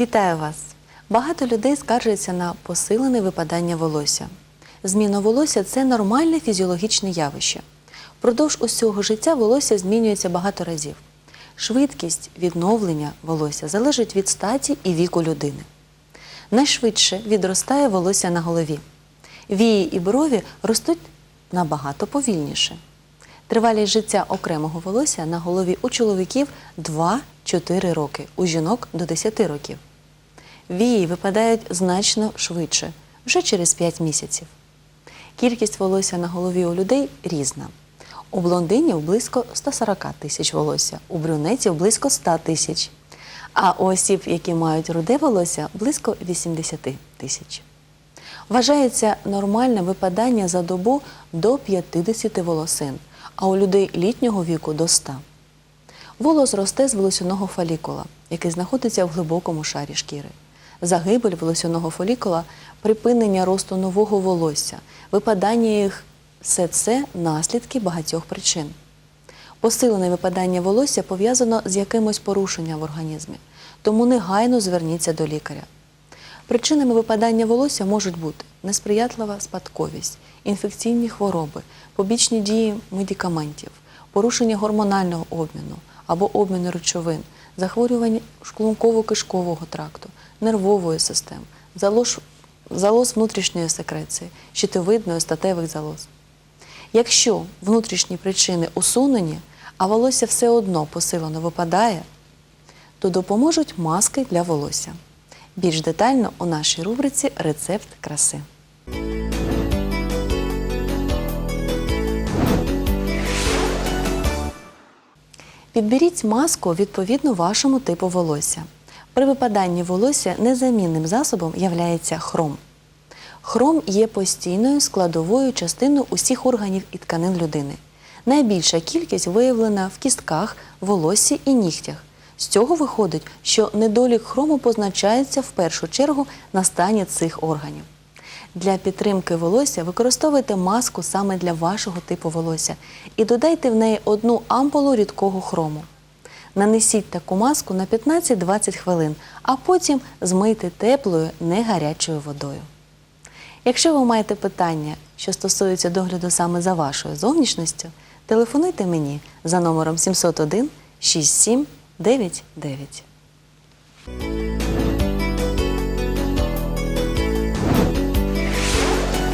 Вітаю вас! Багато людей скаржуються на посилене випадання волосся. Зміна волосся це нормальне фізіологічне явище. Впродовж усього життя волосся змінюється багато разів. Швидкість відновлення волосся залежить від статі і віку людини. Найшвидше відростає волосся на голові. Вії і брові ростуть набагато повільніше. Тривалість життя окремого волосся на голові у чоловіків 2-4 роки, у жінок до 10 років. Вії випадають значно швидше, вже через 5 місяців. Кількість волосся на голові у людей різна. У блондинів близько 140 тисяч волосся, у брюнетів близько 100 тисяч, а у осіб, які мають руде волосся, близько 80 тисяч. Вважається нормальне випадання за добу до 50 волосин, а у людей літнього віку до 100. Волос росте з волосяного фолікула, який знаходиться в глибокому шарі шкіри. Загибель волосяного фолікула, припинення росту нового волосся, випадання їх все це наслідки багатьох причин. Посилене випадання волосся пов'язано з якимось порушенням в організмі, тому негайно зверніться до лікаря. Причинами випадання волосся можуть бути несприятлива спадковість, інфекційні хвороби, побічні дії медикаментів, порушення гормонального обміну або обміну речовин, захворювання шлунково-кишкового тракту, нервової системи, залоз, залоз внутрішньої секреції, щитовидної статевих залоз. Якщо внутрішні причини усунені, а волосся все одно посилено випадає, то допоможуть маски для волосся. Більш детально у нашій рубриці Рецепт краси. Підберіть маску відповідно вашому типу волосся. При випаданні волосся незамінним засобом являється хром. Хром є постійною складовою частиною усіх органів і тканин людини. Найбільша кількість виявлена в кістках, волоссі і нігтях. З цього виходить, що недолік хрому позначається в першу чергу на стані цих органів. Для підтримки волосся використовуйте маску саме для вашого типу волосся і додайте в неї одну ампулу рідкого хрому. Нанесіть таку маску на 15-20 хвилин, а потім змийте теплою, не гарячою водою. Якщо ви маєте питання, що стосуються догляду саме за вашою зовнішністю, телефонуйте мені за номером 701 67 99.